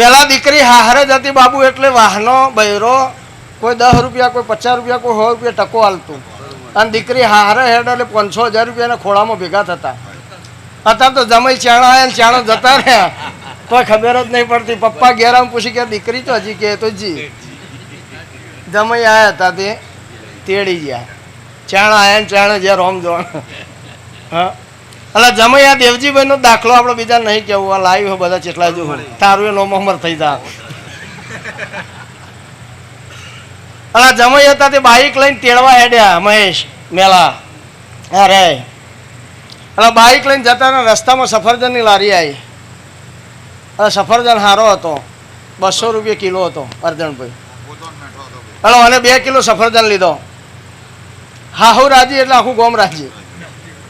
પેલા દીકરી હારે જતી બાબુ એટલે વાહનો, બૈરો, કોઈ દસ રૂપિયા, કોઈ પચાસ રૂપિયા, કોઈ સો રૂપિયા ટકો હાલતું અને દીકરી હારે હેડ એટલે પાંચસો હજાર રૂપિયાના ખોળામાં ભેગા થતા. અત્યારે તો જમાઈ ચાણા આવ્યા ચાણા જતા રહ્યા. તો ખબર જ નહીં પડતી. પપ્પા ઘેરામ પૂછી કે દીકરી તો હજી કે તો જી. જમાઈ આવ્યા હતા તે, તેડી ગયા. ચાણા આવ્યા ચાણા જ્યાં રોમ જોણ હા. એટલે જમાઈ નો દેવજીભાઈનો દાખલો આપણે બીજા નહીં કેવું. આ લાઈવ બધા જેટલા જો તારું એનો નોમ થઈ જા અલા જમૈયા હતા તે બાઈક લઈને તેડવા હેડ્યા મહેશ મેલા. અરે અલા બાઈક લઈને જતા ને રસ્તામાં સફરજનની લારી આવી. અને સફરજન સારો હતો. બસો રૂપિયા કિલો હતો અર્જણભાઈ. હલો અને બે કિલો સફરજન લીધો. હાહુ રાજી એટલે આખું ગોમ રાજી.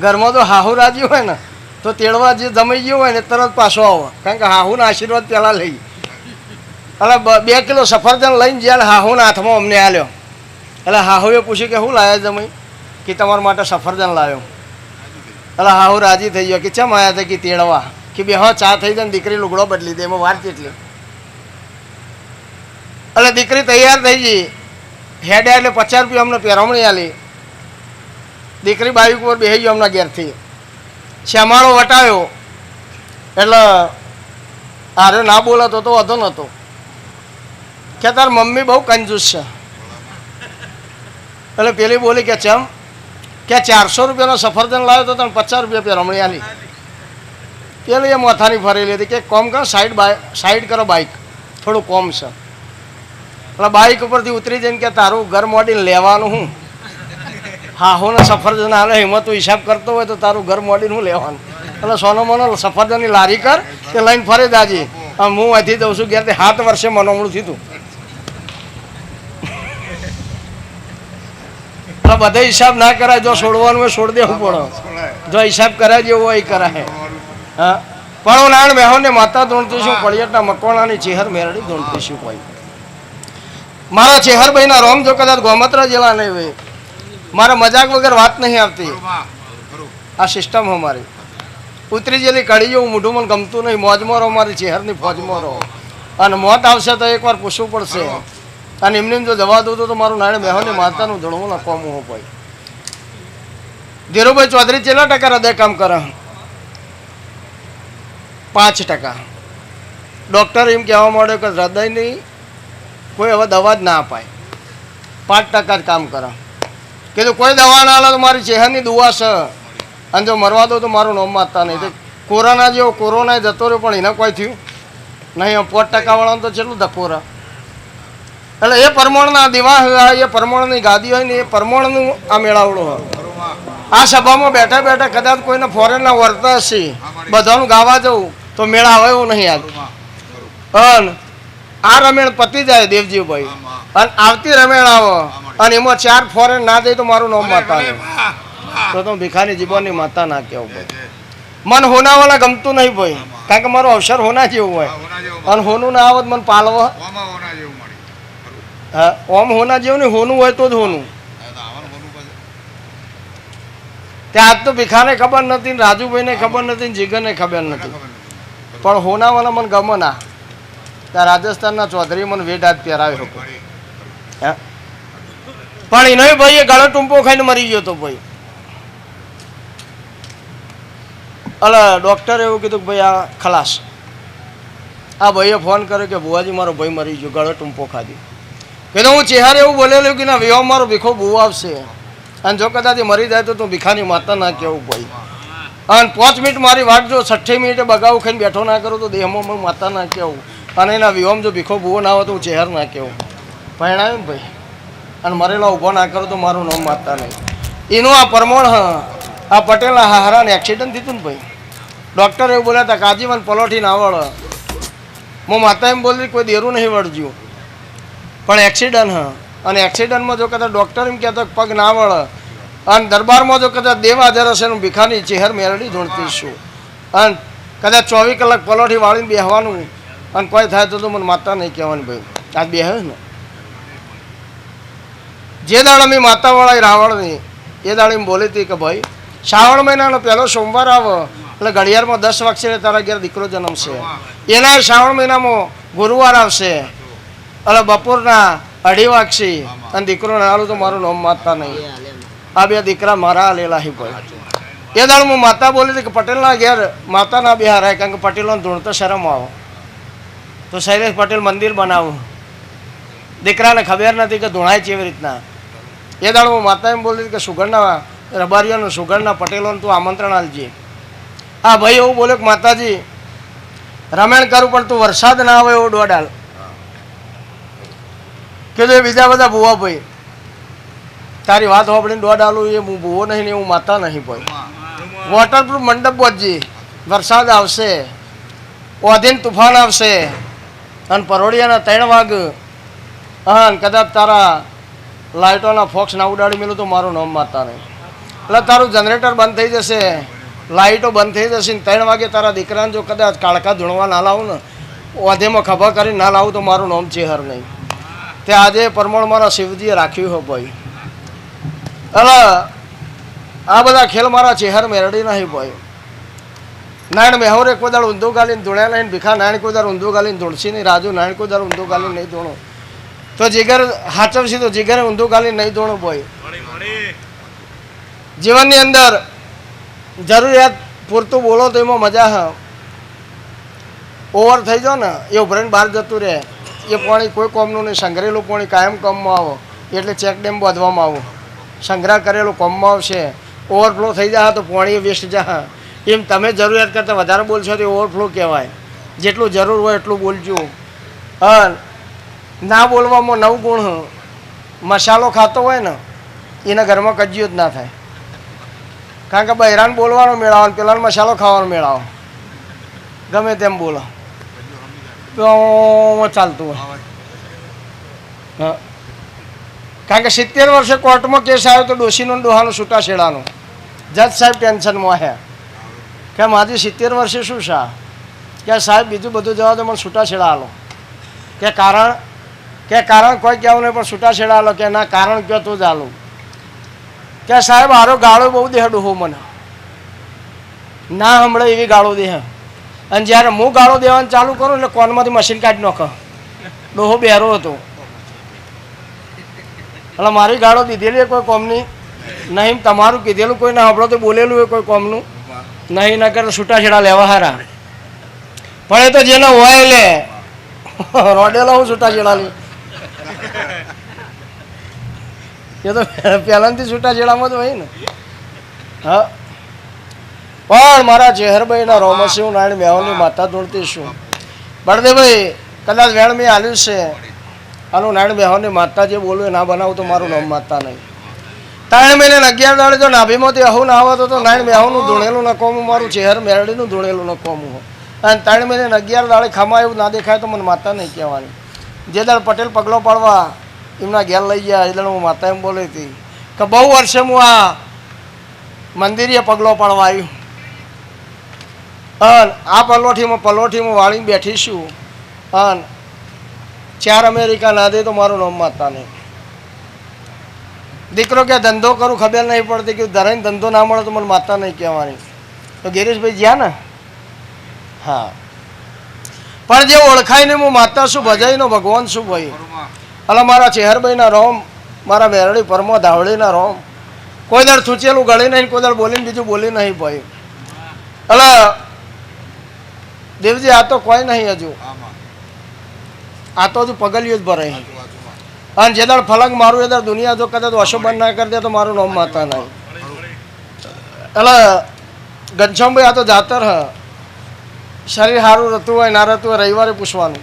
ઘરમાં તો હાહુ રાજી હોય ને, તો તેડવા જે જમાઈ ગયો હોય ને તરત પાછો આવો. કારણ કે હાહુના આશીર્વાદ પહેલાં લઈ. એટલે બ- કિલો સફરજન લઈને જ્યાં હાહુના હાથમાં અમને આલ્યો. એટલે હાહુએ પૂછ્યું કે શું લાયા જમાઈ? કે તમારા માટે સફરજન લાવ્યો. એટલે હાહુ રાજી થઈ ગયો કે ચમ આવ્યા હતા કે તેડવા? કે બે, હા, ચા થઈ જાય દીકરી લુગડો બદલી દે, એમાં વાર કેટલી? એટલે દીકરી તૈયાર થઈ ગઈ. હેડે એટલે પચાસ રૂપિયા અમને પહેરવણી આલી. દીકરી બાઈક ઉપર બેસી ગયો એમના ઘેરથી. શ્યામાળો વટાયો. એટલે આરે ના બોલાતો તો વધો નહોતો કે તાર મમ્મી બહુ કંજૂસ છે. એટલે પેલી બોલી કે ચમ, કે ચારસો રૂપિયાનો સફરજન લાવ્યો તો તને પચાસ રૂપિયા પહેરવણી આલી. પેલી એ માથાની ફરેલી હતી કે કોમ કરો, સાઈડ બાય, સાઈડ કરો બાઈક. થોડું કોમ છે. એટલે બાઈક ઉપરથી ઉતરી જઈને કે તારું ઘર મોડીને લેવાનું હું. હા, હું ને સફરજન હાલે એમાં હિસાબ કરતો હોય તો તારું ઘર મોડીને હું લેવાનું. એટલે સોનો મનો સફરજનની લારી કર, તે લઈને ફરી દાજી. હું અહીંથી દઉં છું ઘેરથી સાત વર્ષે મનોમણું થયું એટલે બધા હિસાબ ના કરાય, જો છોડવાનું હોય છોડ દેવું પડે. જો હિસાબ કરાય જેવો હોય કરાય. હા. પણ નાણ મેહોને માતા ધૂણતી છું પળિયટના મકવાણાની ચેહર મેરડી ધૂણતી છું કોઈ. મારા ચેહરભાઈના રોમ જો કદાચ ગોમત્રા જેલા નહીં હોય. મારા મજાક વગર વાત નહીં આવતી. આ સિસ્ટમ અમારી ઉતરી જેલી કડી જેવું મોઢું મને ગમતું નહીં. મોજમાં રહો મારી ચહેરની ફોજમાં રહો અને મોત આવશે તો એકવાર પૂછવું પડશે. અને એમને જો જવા દઉં તો મારું નાણે મેહોની માતાનું ધણવું નાખવામાં હું ભાઈ ધીરુભાઈ ચૌધરી કેટલા ટકા હૃદય કામ કરે? પાંચ ટકા. ડૉક્ટર એમ કહેવા માંડ્યો કે હૃદયની કોઈ હવે દવા જ ના અપાય. પાંચ ટકા જ કામ કરે. કીધું કોઈ દવા ના લે તો મારી ચહેરની દુવા છે. અને જો મરવા દો તો મારું નામ માતા નહીં. તો કોરોના જેવો કોરોના જતો રહ્યો, પણ એને કોઈ થયું? નહીં પાંચ ટકાવાળાનું તો છેલ્લું ધકોરા એટલે એ પરમાણના દિવા હોય, એ પરમાણની ગાદી હોય ને એ પરમાણનું આ મેળાવડો હોય. આ સભામાં બેઠા બેઠા કદાચ કોઈને ફોરેનના વર્તા હશે, બધાનું ગાવા જવું, તો મેળા આવે એવું નહીં આજ અને આ રમેણ પતી જાય દેવજીભાઈ. અને આવતી રમેણ આવો. અને એમાં ચાર ફોરેન ના જાય તો મારું નામ માતા તો તો ભીખાની જીવનની માતા ના કહેવું ભાઈ. મન હોનાવાળા ગમતું નહીં ભાઈ. કારણ કે મારો અવસર હોના જેવું હોય. અને હોનું ના આવત મને પાલવો. હા ઓમ હોના જેવું નહીં હોનું હોય તો જ હોનું. ત્યાં આજ તો ભીખાને ખબર નથી ને રાજુભાઈને ખબર નથી ને જીગરને ખબર નથી પણ હોનાવાળા મને ગમે ના. ત્યાં રાજસ્થાનના ચૌધરી મને વેટ હાથ પહેરાવ્યો હતો? પણ એનો ભાઈ એ ગળો ટૂંપો ખાઈને મરી ગયો તો ભાઈ. અલા ડૉક્ટરે એવું કીધું કે ભાઈ આ ખલાસ. આ ભાઈએ ફોન કર્યો કે બુવાજી મારો ભાઈ મરી ગયો, ગળો ટૂંપો ખાધી કીધું, હું ચહેરે એવું બોલેલું કે ના, વિવાહ મારો ભીખો બહુ આવશે. અને જો કદાચ મરી જાય તો તું ભીખાની માતા ના કહેવું ભાઈ. અને પાંચ મિનિટ મારી વાત જો, છઠ્ઠી મિનિટે બગાવું ખાઈને બેઠો ના કરું તો દેહમાં માતા ના કહેવું અને એના વિહોમ જો ભીખો ભૂવો ના હોય તો હું ચહેર ના કહેવું. પરિણામ ભાઈ. અને મરેલા ઊભો ના કરો તો મારું નામ માતા નહીં. એનું આ પરમોણ આ પટેલના હારાને એક્સિડન્ટ થયું ને ભાઈ. ડૉક્ટર એવું બોલ્યા હતા કાજીમાં પલોઠી ના વળ. હું માતા એમ બોલી, કોઈ દેરું નહીં વળજ્યું. પણ એક્સિડન્ટ હ. અને એક્સિડન્ટમાં જો કદાચ ડૉક્ટર એમ કહેતો પગ ના વળ. અને દરબારમાં જો કદાચ દેવ હાજર હશે હું ભીખાની ચહેર મેરડી ધૂણતી છું. અને કદાચ ચોવીસ કલાક પલોઠી વાળીને બેહવાનું. અને કોઈ થાય તો તો મને માતા નહીં કહેવાની ભાઈ. બે હે ને? જે દાડ અમે માતાવાળા રાવણની, એ દાડ એમ બોલી હતી કે ભાઈ, શ્રાવણ મહિનાનો પહેલો સોમવાર આવે, એટલે ઘડિયાળમાં દસ વાગશે તારા ઘેર દીકરો જન્મશે એના શ્રાવણ મહિનામાં ગુરુવાર આવશે, એટલે બપોરના અઢી વાગશે, અને દીકરો હાલું તો મારું નામ માતા નહીં. આ બે દીકરા મારા આલેલા હી ભાઈ. એ દાડ હું માતા બોલી હતી કે પટેલના ઘેર માતાના બે હારાય કારણ કે પટેલોને ધૂણતો શરમ આવો. તો શૈલેષ પટેલ મંદિર બનાવું. દીકરાને ખબર નથી કે ધોણાય છે એવી રીતના. એ દાડો હું માતા એમ બોલી કે સુગરના રબારીઓનું સુગરના પટેલોનું તું આમંત્રણ આલજે હા, ભાઈ એવું બોલ્યો કે માતાજી, રમેણ કરું પણ તું વરસાદ ના આવે એવો દોડાલ. કીધું એ બીજા બધા ભૂવા ભાઈ, તારી વાત સાંભળીને દોડ એ હું ભૂવો નહીં ને હું માતા નહીં ભાઈ વોટરપ્રૂફ મંડપ પહોંચજી વરસાદ આવશે, ઓધીન તુફાન આવશે. અને પરોડિયાના ત્રણ વાગ. હા કદાચ તારા લાઇટોના ફોક્સ ના ઉડાડી મેલું તો મારું નામ માતા નહીં. એટલે તારું જનરેટર બંધ થઈ જશે, લાઇટો બંધ થઈ જશે ને ત્રણ વાગે તારા દીકરાને જો કદાચ કાળકા ધૂણવા ના લાવું ને, વાધેમાં ખભા કરીને ના લાવું તો મારું નામ ચેહર નહીં. તે આજે પરમણ મારા શિવજીએ રાખ્યું હો ભાઈ. એટલે આ બધા ખેલ મારા ચહેર મેરડી નહીં ભાઈ. નાયણ મેહોરે કોદાળ ઊંધું ગાલીને ધૂણ્યા નહીં ભીખા નાયણ કોદાળ ઊંધું ગાલીને ધૂણશી નહીં. રાજુ નાયણ કોદાળ ઊંધું ગાલીને નહીં ધોણો. તો જીગર હાચવશે તો જીગરે ઊંધું ગાલીને નહીં ધોણો ભાઈ. જીવનની અંદર જરૂરિયાત પૂરતું બોલો તો એમાં મજા હા. ઓવર થઈ જાઓ ને એ ઉભરાઈને બહાર જતું રહે. એ પાણી કોઈ કોમનું નહીં. સંગ્રહેલું પાણી કાયમ કોમમાં આવો. એટલે ચેક ડેમ બાંધવામાં આવો. સંગ્રહ કરેલું કોમમાં આવશે. ઓવરફ્લો થઈ જાય તો પાણી વેસ્ટ જાય એમ તમે જરૂરિયાત કરતાં વધારે બોલશો તો ઓવરફ્લો કહેવાય. જેટલું જરૂર હોય એટલું બોલજો. હા ના બોલવામાં નવ ગુણ મસાલો ખાતો હોય ને, એના ઘરમાં કજિયો જ ના થાય. કારણ કે બહેરાન બોલવાનો મેળાવો પેલાને મસાલો ખાવાનો મેળાવો ગમે તેમ બોલો. તો ચાલતું હોય. હા. કારણ કે સિત્તેર વર્ષે કોર્ટમાં કેસ આવ્યો તો ડોશીનો ડોહાનો છૂટા છેડાનો. જજ સાહેબ ટેન્શનમાં આવ્યા કે મારી સિત્તેર વર્ષે શું છે? કે સાહેબ, બીજું બધું જવા દો, મને છૂટા છેડા આલો. કે કારણ કે કારણ કોઈ કહેવું નહીં, પણ છૂટા છેડા આલો, કે ના, કારણ કયો તો જ આલું. કે સાહેબ મારો ગાળો બહુ દેહડું ડોહો મને. ના હમણાં એવી ગાળો દેહ. અને જ્યારે હું ગાળો દેવાનું ચાલુ કરું, એટલે કોનમાંથી મશીન કાઢી નાખો. ડોહો બેરો હતો. એટલે મારી ગાળો દીધેલી કોઈ કોમની નહીં, તમારું કીધેલું કોઈ ના હમણાં તો બોલેલું હોય કોઈ કોમનું. નહીં નગર છૂટાછેડા લેવા હારા. પણ એ તો જેનો હોય લે. રોડેલા હું છૂટા છેડા લે. એ તો પહેલાંથી છૂટાછેડામાં જ હોય ને. હા. પણ મારા ચેહરભાઈના હું નારાયણ મેહોની માતા ધૂળતી છું. બળદેવભાઈ, કદાચ વેણ મેં આવ્યું છે. આનું નારાયણ મેહોની માતા જે બોલવું એ ના બનાવું તો મારું નામ માતા નહીં. ત્રણ મહિને અગિયાર દાડે જો નાભીમાંથી અહુ ના આવતો તો નારાયણ મેહોનું ધૂણેલું ન કોમું મારું ચહેર મેરડીનું ધૂણેલું ન કોમું અને ત્રણ મહિને અગિયાર દાડે ખમા એવું ના દેખાય તો મને માતા નહીં કહેવાની. જે દાડ પટેલ પગલો પાડવા એમના ઘેર લઈ ગયા, એ દાડ હું માતા એમ બોલી હતી કે બહુ વર્ષે હું આ મંદિરે પગલો પાડવા આવ્યું અને આ પલોઠીમાં પલોઠીમાં વાળીને બેઠી છું. અન ચાર અમેરિકા ના દે તો મારું નામ માતા નહીં. દીકરો કે ધંધો કરું ખબર નહીં પડતી કે ધરાઈને ધંધો ના મળે તો મને માતા નહીં કહેવાની. તો ગિરીશભાઈ જ્યાં ને? હા. પણ જે ઓળખાય ને હું માતા શું ભજાઈનો ભગવાન શું ભાઈ. અલા મારા ચેહરભાઈના રોમ મારા વેરડી પરમો ધાવડીના રોમ. કોઈ દર થૂચેલું ગળી નહીં કોઈ દર બોલીને બીજું બોલી નહીં ભાઈ. અલા દેવજી આ તો કોઈ નહીં હજુ. આ તો હજુ પગલિયું જ ભરાય અને જે દાડ ફલંગ મારું, એ દાડ દુનિયા જો કદાચ અશોભન ના કરી દે તો મારું નામ માતા નહીં એટલે ઘનશ્યામભાઈ આ તો જાતર હ. શરીર સારું રહેતું હોય, ના રહેતું હોય, રવિવારે પૂછવાનું.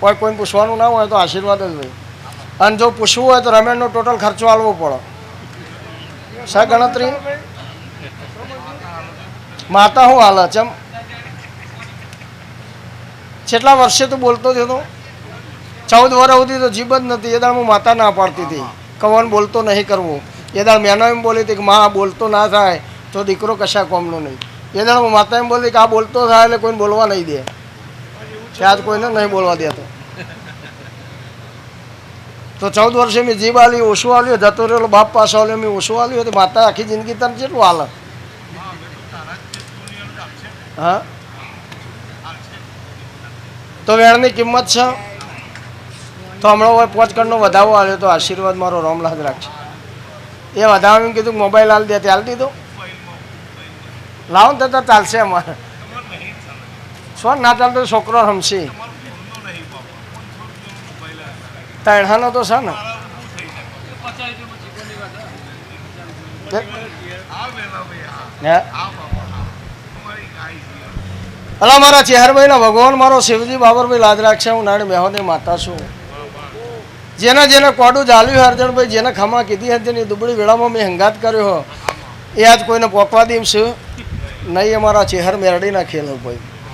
કોઈ કોઈને પૂછવાનું ના હોય તો આશીર્વાદ જ હોય અને જો પૂછવું હોય તો રમેશનો ટોટલ ખર્ચો આલવો પડે. સા ગણતરી? માતા હું હાલ ચમ છેલ્લા વર્ષે તો બોલતો જ તો ચૌદ વર્ષ સુધી તો જીભ જ નથી. એ દાળ હું માતા ના પાડતી હતી. કવન બોલતો નહીં કરવું. એ દાળ મેનો એમ બોલી હતી કે માં બોલતો ના થાય તો દીકરો કશા કોમનો નહીં. એ દાળ હું માતા એમ બોલી કે આ બોલતો થાય એટલે કોઈને બોલવા નહીં દે. આજ કોઈને નહીં બોલવા દેતો. તો ચૌદ વર્ષે મેં જીભ આલી ઓછું આલ્યું જતો રહેલો બાપ પાસે આલ્યો મેં ઓછું આલ્યું તો માતા આખી જિંદગી તને કેટલું હાલ હા? તો વેણની કિંમત છે? તો હમણાં હોય પાંચ કણનો વધારો આવ્યો તો આશીર્વાદ મારો રોમલાદ રાખશે એ વધાવો એમ કીધું મોબાઈલ હાલ દે ત્યાં દીધો. લાવો ને તો ચાલશે અમારે. શું ના ચાલતો છોકરો રમશે. તણહાનો તો છે ને. અલા, મારા ચેહરભાઈના ભગવાન, મારો શિવજી બાબરભાઈ લાજ રાખશે, હું નાની મેહોની માતા છું. જેને જેને કોડું ચાલ્યું હરજણભાઈ જેને ખમા કીધી હતી એ દુબળી વેળામાં મેં હંગાત કર્યો હો એ આજ કોઈને પોકવા દીમ છું નહીં અમારા ચહેર મેરડીના ખેલ ભાઈ.